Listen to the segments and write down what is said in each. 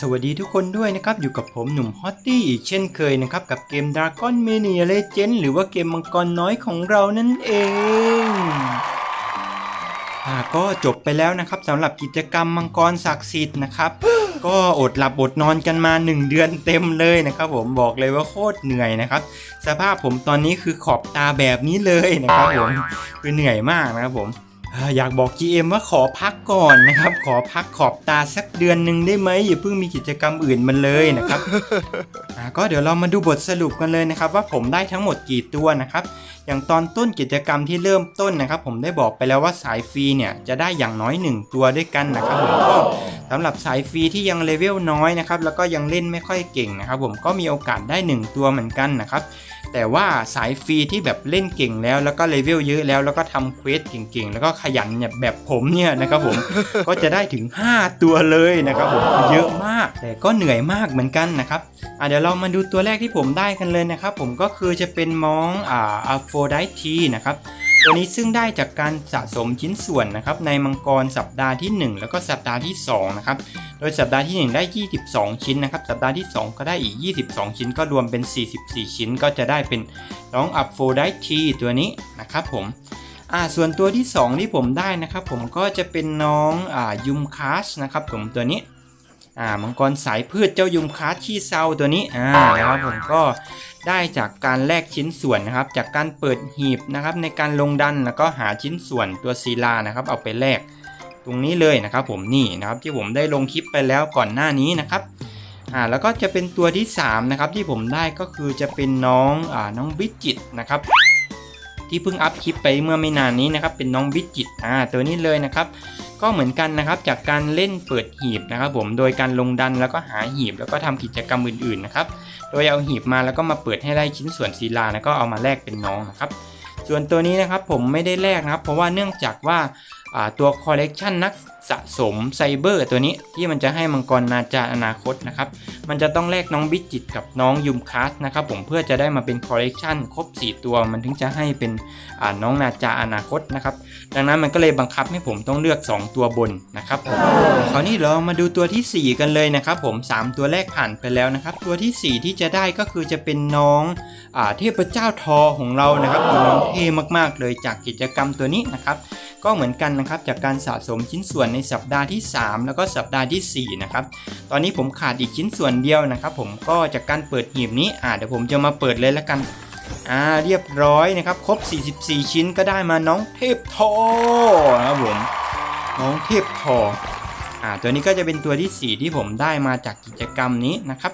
สวัสดีทุกคนด้วยนะครับ อยู่กับผมหนุ่มฮอตตี้อีกเช่นเคยนะครับ กับเกม Dragon Mania Legend หรือว่าเกมมังกรน้อยของเรานั่นเองอ่าก็จบไปแล้วนะครับสำหรับกิจกรรมมังกรศักดิ์สิทธิ์นะครับ ก็อดหลับอดนอนกันมา 1 เดือนเต็มเลยนะครับผมบอกเลยว่าโคตรเหนื่อยนะครับ สภาพผมตอนนี้คือขอบตาแบบนี้เลยนะครับผมคือเหนื่อยมากนะครับผม อ่าอยากบอก GM ว่าขอพักก่อนนะครับ ขอพักขอบตาสักเดือนหนึ่งได้ไหมอย่าเพิ่งมีกิจกรรมอื่นมันเลยนะครับอ่าก็เดี๋ยวเรามาดูบทสรุปกันเลยนะครับ ว่าผมได้ทั้งหมดกี่ตัวนะครับ อย่างตอนต้นกิจกรรมที่เริ่มต้นนะครับ ผมได้บอกไปแล้วว่าสายฟรีเนี่ยจะได้อย่างน้อย 1 ตัวด้วยกันนะครับผมก็ สำหรับสายฟรีที่ยังเลเวลน้อยนะครับแล้วก็ยังเล่นไม่ค่อยเก่งนะครับผมก็มีโอกาสได้ 1 ตัวเหมือนกันนะครับแต่ว่าสายฟรีที่แบบเล่นเก่งแล้วแล้วก็เลเวลเยอะแล้วแล้วก็ทำเควสเก่งๆ แล้วก็ขยันเนี่ยแบบผมเนี่ยนะครับผมก็จะได้ถึง 5 ตัวเลยนะครับผมเยอะมากแต่ก็เหนื่อยมากเหมือนกันนะครับอะเดี๋ยวเรามาดูตัวแรกที่ผมได้กันเลยนะครับผมก็คือจะเป็นมองอ่าอะโฟไดทีนะครับ ตัวนี้ซึ่งได้จากการสะสมชิ้นส่วนนะครับในมังกรสัปดาห์ที่ 1 แล้วก็สัปดาห์ที่2นะครับโดยสัปดาห์ที่ 1 ได้ 22 ชิ้นนะครับสัปดาห์ที่ 2 ก็ได้อีก 22 ชิ้น ก็รวมเป็น 44 ชิ้น ก็จะได้เป็นน้องอัฟโฟไดทีตัวนี้นะครับผมอ่าส่วนตัวที่ 2 ที่ผมได้นะครับผมก็จะเป็นน้องอ่ายุมคาสนะครับผมตัวนี้อ่ามังกรสายพืชเจ้ายุมคาสชี่เซาตัวนี้อ่านะครับผมก็ ได้จากการแลกชิ้นส่วนนะครับ จากการเปิดหีบนะครับ ในการลงดันแล้วก็หาชิ้นส่วนตัวศิลานะครับ เอาไปแลกตรงนี้เลยนะครับ ผมนี่นะครับที่ผมได้ลงคลิปไปแล้วก่อนหน้านี้นะครับอ่าแล้วก็จะเป็นตัวที่3นะครับที่ผมได้ก็คือจะเป็นน้องอ่าน้องบิจิตนะครับ ที่เพิ่งอัพคลิปไปเมื่อไม่นานนี้นะครับ เป็นน้องบิจิตอ่าตัวนี้เลยนะครับ ก็เหมือนกันนะครับจากการเล่นเปิดหีบนะครับ ผมโดยการลงดันแล้วก็หาหีบแล้วก็ทำกิจกรรมอื่นๆนะครับโดยเอาหีบมาแล้วก็มาเปิดให้ได้ชิ้นส่วนศิลาแล้วก็เอามาแลกเป็นน้องนะครับ ส่วนตัวนี้นะครับผมไม่ได้แลกนะครับ เพราะว่าเนื่องจากว่า ตัวคอลเลกชันนักสะสมไซเบอร์ตัวนี้ที่มันจะให้มังกรนาจาอนาคตนะครับมันจะต้องแลกน้องบิจิตกับน้องยุมคาสนะครับผมเพื่อจะได้มาเป็นคอลเลกชันครบ 4 ตัวมันถึงจะให้เป็นน้องนาจาอนาคตนะครับดังนั้นมันก็เลยบังคับให้ผมต้องเลือก 2 ตัวบนนะครับผมคราวนี้เรามาดูตัวทีสี่4 กันเลยนะครับผม 3 ตัวแรกผ่านไปแล้วนะครับตัวทีสี่ 4 ที่จะได้ก็คือจะเป็นน้องอเทพเจ้าทอของเรานะครับน้องเท่มากๆเลยจากกิจกรรมตัวนี้นะครับ ก็เหมือนกันนะครับจากการสะสมชิ้นส่วนในสัปดาห์ที่ 3 แล้วก็สัปดาห์ทีสี่ 4 นะครับ ตอนนี้ผมขาดอีกชิ้นส่วนเดียวนะครับ ผมก็จากการเปิดหีบนี้อ่าเดี๋ยวผมจะมาเปิดเลยแล้วกันอ่าเรียบร้อยนะครับ ครบ 44 ชิ้นก็ได้มาน้องเทพทอนะครับผมน้องเทพทออ่าตัวนี้ก็จะเป็นตัวที่ 4 ที่ผมได้มาจากกิจกรรมนี้นะครับ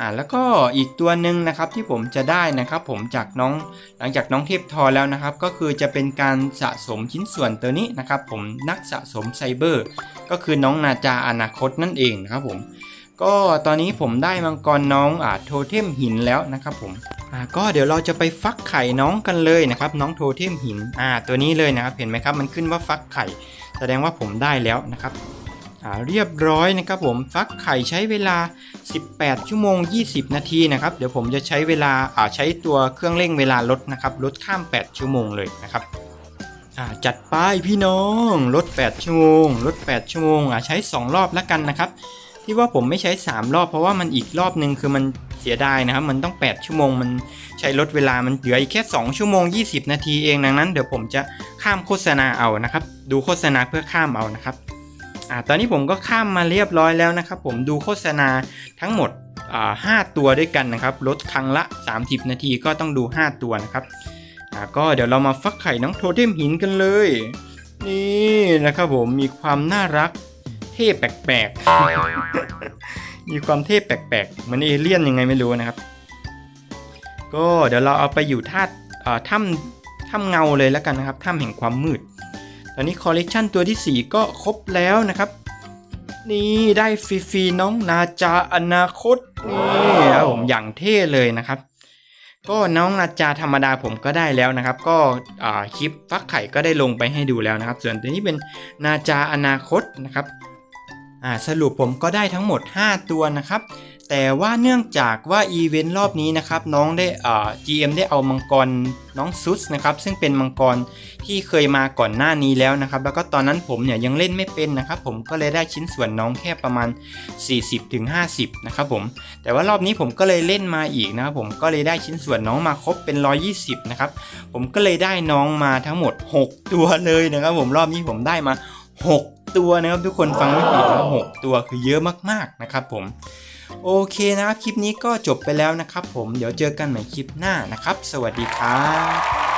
อ่าแล้วก็อีกตัวหนึ่งนะครับที่ผมจะได้นะครับ ผมจากน้องหลังจากน้องเทพทอแล้วนะครับ ก็คือจะเป็นการสะสมชิ้นส่วนตัวนี้นะครับ ผมนักสะสมไซเบอร์ ก็คือน้องนาจาอนาคตนั่นเองนะครับผมก็ตอนนี้ผมได้มังกรน้องอ่าโทเทมหินแล้วนะครับผมอ่าก็เดี๋ยวเราจะไปฟักไข่น้องกันเลยนะครับ น้องโทเทมหินอ่าตัวนี้เลยนะครับ เห็นไหมครับ มันขึ้นว่าฟักไข่ แสดงว่าผมได้แล้วนะครับ เรียบร้อยนะครับผมฟักไข่ใช้เวลา 18 ชั่วโมง 20 นาทีนะครับเดี๋ยวผมจะใช้เวลาาใช้ตัวเครื่องเร่งเวลาลดนะครับลดข้าม 8 ชั่วโมงเลยนะครับจัดไปพี่น้องลด 8 ชั่วโมงลด 8 ชั่วโมงใช้ 2 รอบแล้วกันนะครับที่ว่าผมไม่ใช้ 3 รอบเพราะว่ามันอีกรอบหนึ่งคือมันเสียดายนะครับมันต้อง 8 ชั่วโมง มันใช้ลดเวลามันเหลืออีกแค่ 2 ชั่วโมง 20 นาทีเองดังนั้นเดี๋ยวผมจะข้ามโฆษณาเอานะครับดูโฆษณาเพื่อข้ามเอานะครับ อ่าตอนนี้ผมก็ข้ามมาเรียบร้อยแล้วนะครับผมดูโฆษณาทั้งหมดอ่าห้าตัวด้วยกันนะครับลดครั้งละ 30 นาทีก็ต้องดู 5 ตัวนะครับอ่าก็เดี๋ยวเรามาฟักไข่น้องโทเทมหินกันเลย นี่นะครับผมมีความน่ารักเท่แปลกๆ มีความเท่แปลกๆเหมือนเอเลี่ยนยังไงไม่รู้นะครับ ก็เดี๋ยวเราเอาไปอยู่ท่าอ่อถ้ำถ้ำเงาเลยแล้วกันนะครับถ้ำแห่งความมืด อนนี้คอลเลกชันตัวที่ 4 ก็ครบแล้วนะครับ นี่ได้ฟรีๆน้องนาจาอนาคตนี่ครับผมอย่างเท่เลยนะครับ ก็น้องนาจาธรรมดาผมก็ได้แล้วนะครับ ก็คลิปฟักไข่ก็ได้ลงไปให้ดูแล้วนะครับ ส่วนตัวนี้เป็นนาจาอนาคตนะครับ สรุปผมก็ได้ทั้งหมด 5 ตัวนะครับ แต่ว่าเนื่องจากว่าอีเวนต์รอบนี้นะครับน้องได้เอ่อ GM ได้เอามังกรน้องซุสนะครับซึ่งเป็นมังกรที่เคยมาก่อนหน้านี้แล้วนะครับ แล้วก็ตอนนั้นผมเนี่ยยังเล่นไม่เป็นนะครับ ผมก็เลยได้ชิ้นส่วนน้องแค่ประมาณ 40-50 นะครับผม แต่ว่ารอบนี้ผมก็เลยเล่นมาอีกนะครับผมก็เลยได้ชิ้นส่วนน้องมาครบเป็น 120 นะครับ ผมก็เลยได้น้องมาทั้งหมด 6 ตัวเลยนะครับผมรอบนี้ผมได้มา 6 ตัวนะครับทุกคนฟังไม่ผิดนะ6ตัวคือเยอะมากๆนะครับผมโอเคนะครับคลิปนี้ก็จบไปแล้วนะครับผมเดี๋ยวเจอกันใหม่คลิปหน้านะครับ สวัสดีครับ